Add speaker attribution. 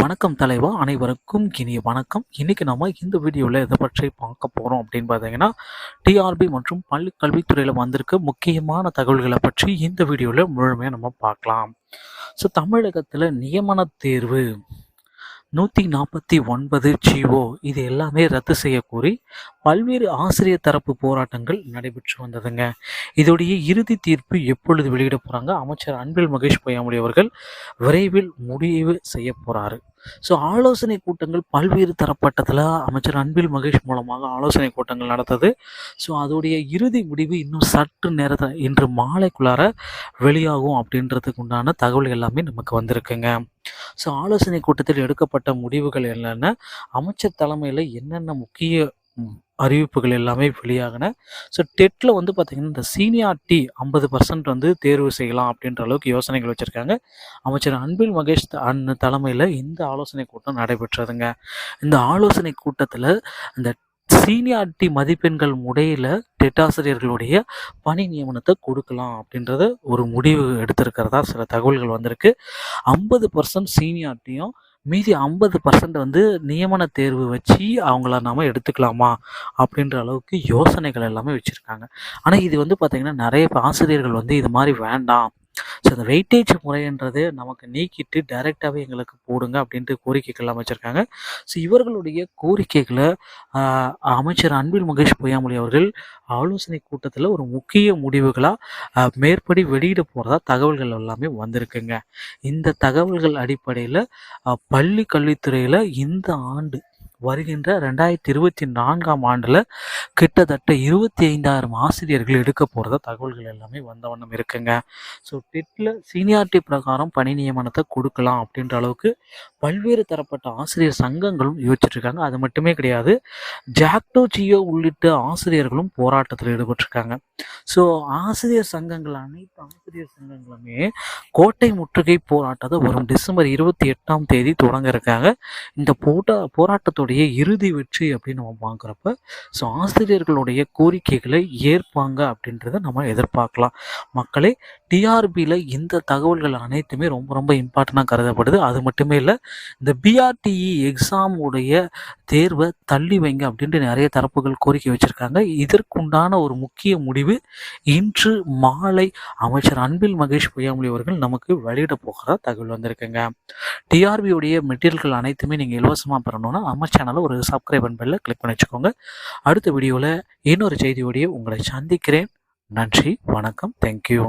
Speaker 1: வணக்கம் தலைவா அனைவருக்கும் இனிய வணக்கம். இன்றைக்கி நம்ம இந்த வீடியோவில் எதை பற்றி பார்க்க போகிறோம் அப்படின்னு பார்த்தீங்கன்னா டிஆர்பி மற்றும் பள்ளி கல்வித்துறையில் வந்திருக்க முக்கியமான தகவல்களை பற்றி இந்த வீடியோவில் முழுமையாக நம்ம பார்க்கலாம். ஸோ தமிழகத்தில் நியமன தேர்வு நூற்றி நாற்பத்தி ஒன்பது ஜிஓ இது எல்லாமே ரத்து செய்ய பல்வேறு ஆசிரியர் தரப்பு போராட்டங்கள் நடைபெற்று வந்ததுங்க. இதோடைய இறுதி தீர்ப்பு எப்பொழுது வெளியிட போகிறாங்க அமைச்சர் அன்பில் மகேஷ் பொய்யாமொழி அவர்கள் விரைவில் முடிவு செய்ய போகிறாரு ஸோ ஆலோசனை கூட்டங்கள் பல்வேறு தரப்பட்டத்தில் அமைச்சர் அன்பில் மகேஷ் மூலமாக ஆலோசனை கூட்டங்கள் நடந்தது. ஸோ அதோடைய இறுதி முடிவு இன்னும் சற்று நேரத்தில் இன்று மாலைக்குள்ளார வெளியாகும் அப்படின்றதுக்கு உண்டான தகவல் எல்லாமே நமக்கு வந்திருக்குங்க. ஸோ ஆலோசனை கூட்டத்தில் எடுக்கப்பட்ட முடிவுகள் என்னென்ன அமைச்சர் தலைமையில் என்னென்ன முக்கிய அறிவிப்புகள் எல்லாமே வெளியாகின. ஸோ டெட்டில் வந்து பார்த்திங்கன்னா இந்த சீனியாரிட்டி ஐம்பது பர்சன்ட் வந்து தேர்வு செய்யலாம் அப்படின்ற அளவுக்கு யோசனைகள் வச்சுருக்காங்க. அமைச்சர் அன்பில் மகேஷ் த- அண்ணன் தலைமையில் இந்த ஆலோசனை கூட்டம் நடைபெற்றதுங்க. இந்த ஆலோசனை கூட்டத்தில் இந்த சீனியாரிட்டி மதிப்பெண்கள் முறையில் டெட்டாசிரியர்களுடைய பணி நியமனத்தை கொடுக்கலாம் அப்படின்றத ஒரு முடிவு எடுத்திருக்கிறதா சில தகவல்கள் வந்திருக்கு. ஐம்பது பர்சன்ட் சீனியாரிட்டியும் மீதி ஐம்பது பர்சன்ட் வந்து நியமன தேர்வு வச்சு அவங்கள நாம் எடுத்துக்கலாமா அப்படின்ற அளவுக்கு யோசனைகள் எல்லாமே வச்சுருக்காங்க. ஆனால் இது வந்து பார்த்திங்கன்னா நிறைய ஆசிரியர்கள் வந்து இது மாதிரி வேண்டாம் ஸோ அந்த வெயிட்டேஜ் முறைன்றது நமக்கு நீக்கிட்டு டைரெக்டாகவே எங்களுக்கு போடுங்க அப்படின்ட்டு கோரிக்கைகள்லாம் வச்சுருக்காங்க ஸோ இவர்களுடைய கோரிக்கைகளை அமைச்சர் அன்பில் மகேஷ் பொய்யாமொழி அவர்கள் ஆலோசனை கூட்டத்தில் ஒரு முக்கிய முடிவுகளாக மேற்படி வெளியிட போகிறதா தகவல்கள் எல்லாமே வந்திருக்குங்க. இந்த தகவல்கள் அடிப்படையில் பள்ளி கல்வித்துறையில் இந்த ஆண்டு வருகின்ற ரெண்டாயிரத்தி இருபத்தி நான்காம் ஆண்டில் கிட்டத்தட்ட இருபத்தி ஐந்தாயிரம் ஆசிரியர்கள் எடுக்க போகிறத தகவல்கள் எல்லாமே வந்த வண்ணம் இருக்குங்க. ஸோ டெட்டில் சீனியாரிட்டி பிரகாரம் பணி நியமனத்தை கொடுக்கலாம் அப்படின்ற அளவுக்கு பல்வேறு தரப்பட்ட ஆசிரியர் சங்கங்களும் யோசிச்சுட்டு இருக்காங்க அது மட்டுமே கிடையாது ஜாக்டோ ஜியோ உள்ளிட்ட ஆசிரியர்களும் போராட்டத்தில் ஈடுபட்டிருக்காங்க. ஸோ ஆசிரியர் சங்கங்கள் அனைத்து ஆசிரியர் சங்கங்களுமே கோட்டை முற்றுகை போராட்டத்தை வரும் டிசம்பர் இருபத்தி எட்டாம் தேதி தொடங்க இருக்காங்க. இந்த போட்டா போராட்டத்துடைய இறுதி வெற்றி அப்படின்னு நம்ம பார்க்குறப்ப ஸோ ஆசிரியர்களுடைய கோரிக்கைகளை ஏற்பாங்க அப்படின்றத நம்ம எதிர்பார்க்கலாம். மக்களே டிஆர்பியில் இந்த தகவல்கள் அனைத்துமே ரொம்ப ரொம்ப இம்பார்ட்டண்ட்டாக கருதப்படுது. அது மட்டுமே இல்லை இந்த பிஆர்டிஇ எக்ஸாம் உடைய தேர்வை தள்ளி வைங்க அப்படின்ட்டு நிறைய தரப்புகள் கோரிக்கை வச்சுருக்காங்க. இதற்குண்டான ஒரு முக்கிய முடிவு இன்று மாலை அமைச்சர் அன்பில் மகேஷ் பொய்யாமொழி அவர்கள் நமக்கு வெளியிட போகிறதா தகவல் வந்திருக்குங்க. டிஆர்பியுடைய மெட்டீரியல்கள் அனைத்துமே நீங்கள் இலவசமாக பெறணும்னா நம்ம சேனலை ஒரு சப்ஸ்கிரைப் பெல்ல கிளிக் பண்ணி வச்சுக்கோங்க அடுத்த வீடியோவில் இன்னொரு செய்தியோடைய உங்களை சந்திக்கிறேன். நன்றி வணக்கம் தேங்க்யூ